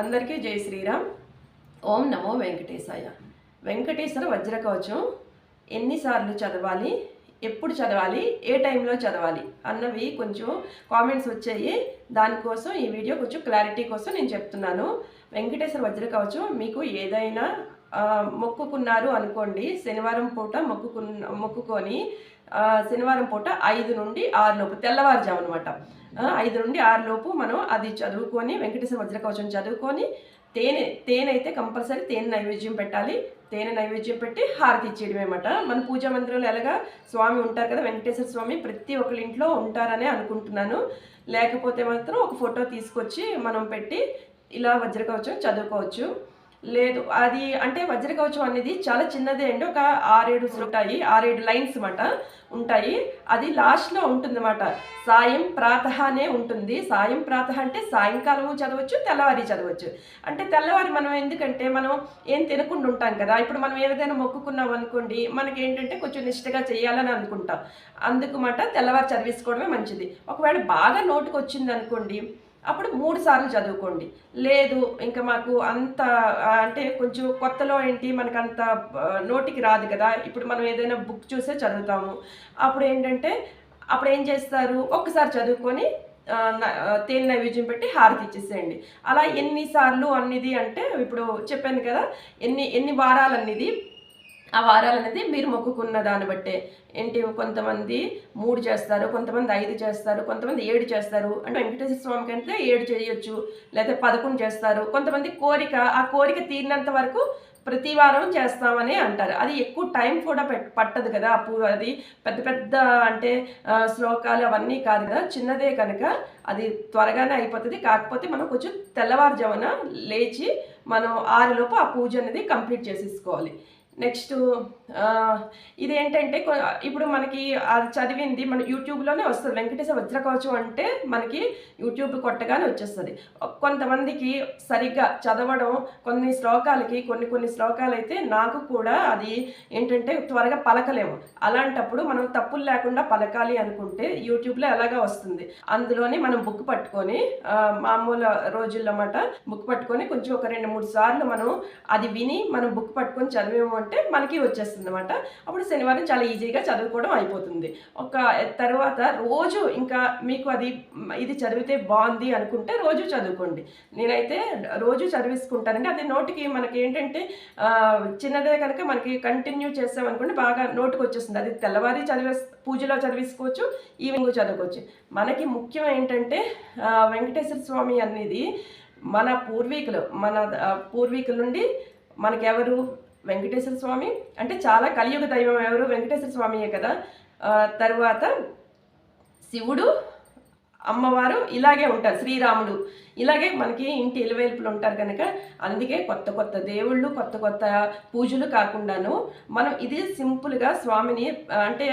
అందరికీ జై శ్రీరామ్. ఓం నమో వెంకటేశాయ. వెంకటేశ్వర వజ్రకవచం ఎన్నిసార్లు చదవాలి ఎప్పుడు చదవాలి ఏ టైంలో చదవాలి అన్నవి కొంచెం కామెంట్స్ వచ్చాయి. దానికోసం ఈ వీడియో కొంచెం క్లారిటీ కోసం నేను చెప్తున్నాను. వెంకటేశ్వర వజ్రకవచం మీకు ఏదైనా మొక్కుకున్నారు అనుకోండి శనివారం పూట మొక్కుకున్న మొక్కుకొని శనివారం పూట ఐదు నుండి ఆరు లోపు తెల్లవారుజాము అనమాట ఐదు నుండి ఆరు లోపు మనం అది చదువుకొని వెంకటేశ్వర వజ్రకవచం చదువుకొని తేనె తేనె అయితే కంపల్సరీ తేనె నైవేద్యం పెట్టాలి. తేనె నైవేద్యం పెట్టి హారతి ఇచ్చేయడం అనమాట మన పూజా మందిరంలో ఎలాగా స్వామి ఉంటారు కదా వెంకటేశ్వర స్వామి ప్రతి ఒక్కరి ఇంట్లో ఉంటారనే అనుకుంటున్నాను. లేకపోతే మాత్రం ఒక ఫోటో తీసుకొచ్చి మనం పెట్టి ఇలా వజ్రకవచం చదువుకోవచ్చు. లేదు అది అంటే వజ్రకవచం అనేది చాలా చిన్నదే అండి. ఒక ఆరేడు ఉంటాయి ఆరేడు లైన్స్ అన్నమాట ఉంటాయి. అది లాస్ట్లో ఉంటుందన్నమాట. సాయం ప్రాతహనే అనే ఉంటుంది. సాయం ప్రాతహ అంటే సాయంకాలము చదవచ్చు తెల్లవారి చదవచ్చు. అంటే తెల్లవారి మనం ఎందుకంటే మనం ఏం తినకుండా ఉంటాం కదా. ఇప్పుడు మనం ఏదైనా మొక్కుకున్నాం అనుకోండి మనకి ఏంటంటే కొంచెం నిష్టగా చేయాలని అనుకుంటాం. అందుకు మాట తెల్లవారి చదివేసుకోవడమే మంచిది. ఒకవేళ బాగా నోటుకు వచ్చింది అనుకోండి అప్పుడు మూడు సార్లు చదువుకోండి. లేదు ఇంకా మాకు అంత అంటే కొంచెం కొత్తలో ఏంటి మనకు అంత నోటికి రాదు కదా. ఇప్పుడు మనం ఏదైనా బుక్ చూసే చదువుతాము. అప్పుడు ఏంటంటే అప్పుడు ఏం చేస్తారు? ఒక్కసారి చదువుకొని తేలి నైవేద్యం పెట్టి హారతి ఇచ్చేసేయండి. అలా ఎన్నిసార్లు అన్నిది అంటే ఇప్పుడు చెప్పాను కదా ఎన్ని ఎన్ని వారాలు అన్నిది ఆ వారాలు అనేది మీరు మొక్కుకున్న దాన్ని బట్టే. ఏంటి? కొంతమంది మూడు చేస్తారు కొంతమంది ఐదు చేస్తారు కొంతమంది ఏడు చేస్తారు. అంటే వెంకటేశ్వర స్వామికి అంటే ఏడు చేయొచ్చు లేదా పదకొండు చేస్తారు. కొంతమంది కోరిక ఆ కోరిక తీరినంత వరకు ప్రతి వారం చేస్తామని అంటారు. అది ఎక్కువ టైం కూడా పెట్ పట్టదు కదా అప్పుడు అది పెద్ద పెద్ద అంటే శ్లోకాలు అవన్నీ కాదు కదా. చిన్నదే కనుక అది త్వరగానే అయిపోతుంది. కాకపోతే మనం కొంచెం తెల్లవారుజామున లేచి మనం ఆరులోపు ఆ పూజ అనేది కంప్లీట్ చేసేసుకోవాలి. నెక్స్ట్ ఇదేంటంటే ఇప్పుడు మనకి అది చదివింది మన యూట్యూబ్లోనే వస్తుంది. వెంకటేశ్వర వజ్రకవచం అంటే మనకి యూట్యూబ్ కొట్టగానే వచ్చేస్తుంది. కొంతమందికి సరిగ్గా చదవడం కొన్ని శ్లోకాలకి కొన్ని కొన్ని శ్లోకాలు అయితే నాకు కూడా అది ఏంటంటే త్వరగా పలకలేము అలాంటప్పుడు మనం తప్పులు లేకుండా పలకాలి అనుకుంటే యూట్యూబ్లో ఎలాగా వస్తుంది. అందులోనే మనం బుక్ పట్టుకొని మామూలు రోజుల్లో మాట బుక్ పట్టుకొని కొంచెం ఒక రెండు మూడు సార్లు మనం అది విని మనం బుక్ పట్టుకొని చదివేమో అంటే మనకి వచ్చేస్తుంది అనమాట అప్పుడు శనివారం చాలా ఈజీగా చదువుకోవడం అయిపోతుంది. ఒక తర్వాత రోజు ఇంకా మీకు అది ఇది చదివితే బాగుంది అనుకుంటే రోజు చదువుకోండి. నేనైతే రోజు చదివిసుకుంటానండి. అది నోటికి మనకి ఏంటంటే చిన్నదే కనుక మనకి కంటిన్యూ చేసామనుకోండి బాగా నోటికి వచ్చేస్తుంది. అది తెల్లవారి చదివే పూజలో చదివేసుకోవచ్చు ఈవినింగ్ చదువుకోవచ్చు. మనకి ముఖ్యం ఏంటంటే వెంకటేశ్వర స్వామి అనేది మన పూర్వీకులు మన పూర్వీకుల నుండి మనకెవరు వెంకటేశ్వర స్వామి. అంటే చాలా కలియుగ దైవం ఎవరు? వెంకటేశ్వర స్వామియే కదా. తరువాత శివుడు అమ్మవారు ఇలాగే ఉంటారు శ్రీరాముడు. ఇలాగే మనకి ఇంటి ఇలవేల్పులు ఉంటారు కనుక అందుకే కొత్త కొత్త దేవుళ్ళు కొత్త కొత్త పూజలు కాకుండాను మనం ఇది సింపుల్గా స్వామిని అంటే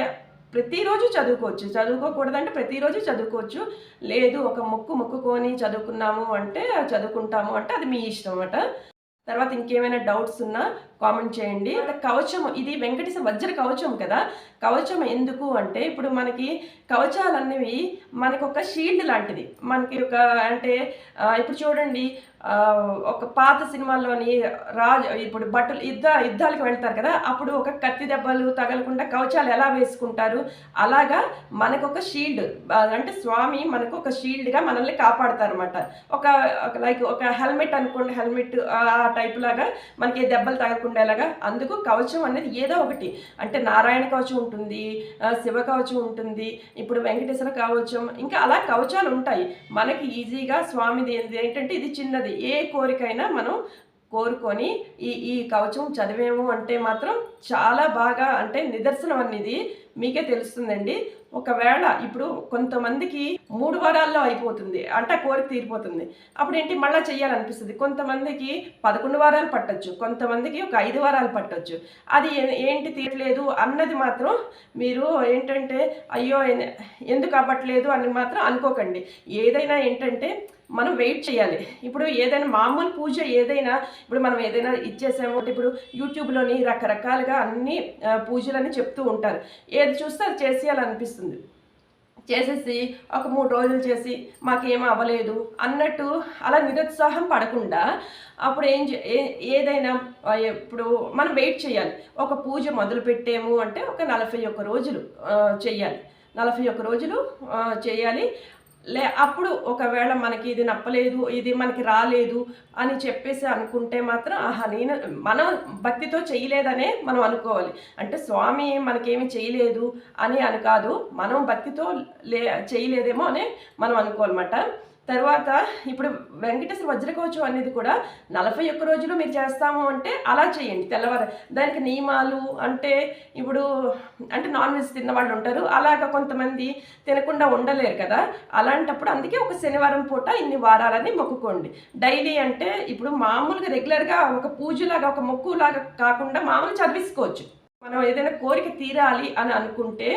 ప్రతిరోజు చదువుకోవచ్చు. చదువుకోకూడదంటే ప్రతిరోజు చదువుకోవచ్చు. లేదు ఒక మొక్కు మొక్కుకొని చదువుకున్నాము అంటే చదువుకుంటాము అంటే అది మీ ఇష్టం అన్నమాట. తర్వాత ఇంకేమైనా డౌట్స్ ఉన్నా కామెంట్ చేయండి. కవచం ఇది వెంకటేశ్వర వజ్ర కవచం కదా? కవచం ఎందుకు అంటే ఇప్పుడు మనకి కవచాలు అనేవి మనకి ఒక షీల్డ్ లాంటిది. మనకి ఒక అంటే ఇప్పుడు చూడండి ఒక పాత సినిమాల్లోని రాజు ఇప్పుడు బట్టలు యుద్ధ యుద్ధాలకు వెళ్తారు కదా? అప్పుడు ఒక కత్తి దెబ్బలు తగలకుండా కవచాలు ఎలా వేసుకుంటారు? అలాగా మనకు ఒక షీల్డ్ అంటే స్వామి మనకు ఒక షీల్డ్గా మనల్ని కాపాడతారు అనమాట ఒక లైక్ ఒక హెల్మెట్ అనుకోండి హెల్మెట్ ఆ టైప్ లాగా మనకి దెబ్బలు తగలకుండేలాగా అందుకు కవచం అనేది ఏదో ఒకటి. అంటే నారాయణ కవచం ఉంటుంది శివ కవచం ఉంటుంది ఇప్పుడు వెంకటేశ్వర కవచం ఇంకా అలా కవచాలు ఉంటాయి. మనకి ఈజీగా స్వామిది ఏంటంటే ఇది చిన్నది. ఏ కోరికైనా మనం కోరుకొని ఈ ఈ కవచం చదివేము అంటే మాత్రం చాలా బాగా అంటే నిదర్శనం అనేది మీకే తెలుస్తుందండి. ఒకవేళ ఇప్పుడు కొంతమందికి మూడు వారాల్లో అయిపోతుంది. అంటే కోరిక తీరిపోతుంది. అప్పుడు ఏంటి మళ్ళీ చేయాలనిపిస్తుంది కొంతమందికి పదకొండు వారాలు పట్టచ్చు. కొంతమందికి ఒక ఐదు వారాలు పట్టచ్చు. అది ఏంటి తీరట్లేదు అన్నది మాత్రం మీరు ఏంటంటే అయ్యో ఎందుకు అవ్వట్లేదు అని మాత్రం అనుకోకండి. ఏదైనా ఏంటంటే మనం వెయిట్ చేయాలి ఇప్పుడు ఏదైనా మామూలు పూజ ఏదైనా ఇప్పుడు మనం ఏదైనా ఇచ్చేసాము అంటే ఇప్పుడు యూట్యూబ్లోని రకరకాలుగా అన్ని పూజలని చెప్తూ ఉంటారు. ఏది చూస్తే అది చేసేయాలనిపిస్తుంది. చేసేసి ఒక మూడు రోజులు చేసి మాకేం అవ్వలేదు అన్నట్టు అలా నిరుత్సాహం పడకుండా అప్పుడు ఏం చే- ఏ- ఏదైనా ఇప్పుడు మనం వెయిట్ చేయాలి. ఒక పూజ మొదలు పెట్టాము అంటే ఒక నలభై ఒక్క రోజులు చేయాలి. నలభై ఒక్క రోజులు చేయాలి. లే అప్పుడు ఒకవేళ మనకి ఇది నప్పలేదు ఇది మనకి రాలేదు అని చెప్పేసి అనుకుంటే మాత్రం ఆహా నేను మనం భక్తితో చేయలేదనే మనం అనుకోవాలి. అంటే స్వామి మనకేమి చేయలేదు అని అని కాదు మనం భక్తితో లే చేయలేదేమో అని మనం అనుకోవాలన్నమాట. తర్వాత ఇప్పుడు వెంకటేశ్వర వజ్రకోచం అనేది కూడా నలభై ఒక్క రోజులు మీరు చేస్తాము అంటే అలా చేయండి తెల్లవారు. దానికి నియమాలు అంటే ఇప్పుడు అంటే నాన్ వెజ్ తిన్నవాళ్ళు ఉంటారు అలాగ కొంతమంది తినకుండా ఉండలేరు కదా. అలాంటప్పుడు అందుకే ఒక శనివారం పూట ఇన్ని వారాలని మొక్కుకోండి. డైలీ అంటే ఇప్పుడు మామూలుగా రెగ్యులర్గా ఒక పూజలాగా ఒక మొక్కులాగా కాకుండా మామూలు చదివించుకోవచ్చు. మనం ఏదైనా కోరిక తీరాలి అని అనుకుంటే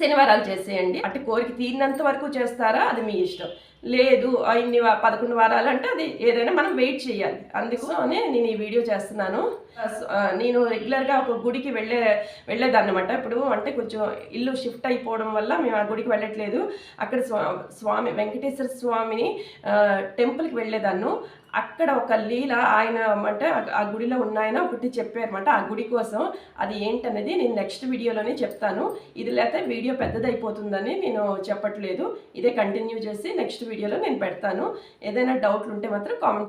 శనివారాలు చేసేయండి. అంటే కోరిక తీరినంత వరకు చేస్తారా? అది మీ ఇష్టం. లేదు ఇన్ని పదకొండు వారాలు అంటే అది ఏదైనా మనం వెయిట్ చేయాలి. అందుకోసమే నేను ఈ వీడియో చేస్తున్నాను. నేను రెగ్యులర్గా ఒక గుడికి వెళ్ళే వెళ్ళేదన్నమాట. ఇప్పుడు అంటే కొంచెం ఇల్లు షిఫ్ట్ అయిపోవడం వల్ల మేము ఆ గుడికి వెళ్ళట్లేదు. అక్కడ స్వా స్వామి వెంకటేశ్వర స్వామిని టెంపుల్కి వెళ్ళేదాన్ని. అక్కడ ఒక లీల ఆయన అంటే ఆ- గుడిలో ఉన్న ఆయన ఒకటి చెప్పారన్నమాట ఆ గుడి కోసం అది ఏంటనేది నేను నెక్స్ట్ వీడియోలోనే చెప్తాను. ఇది లేకపోతే వీడియో పెద్దదైపోతుందని నేను చెప్పట్లేదు. ఇదే కంటిన్యూ చేసి నెక్స్ట్ వీడియోలో నేను పెడతాను. ఏదైనా డౌట్లు ఉంటే మాత్రం కామెంట్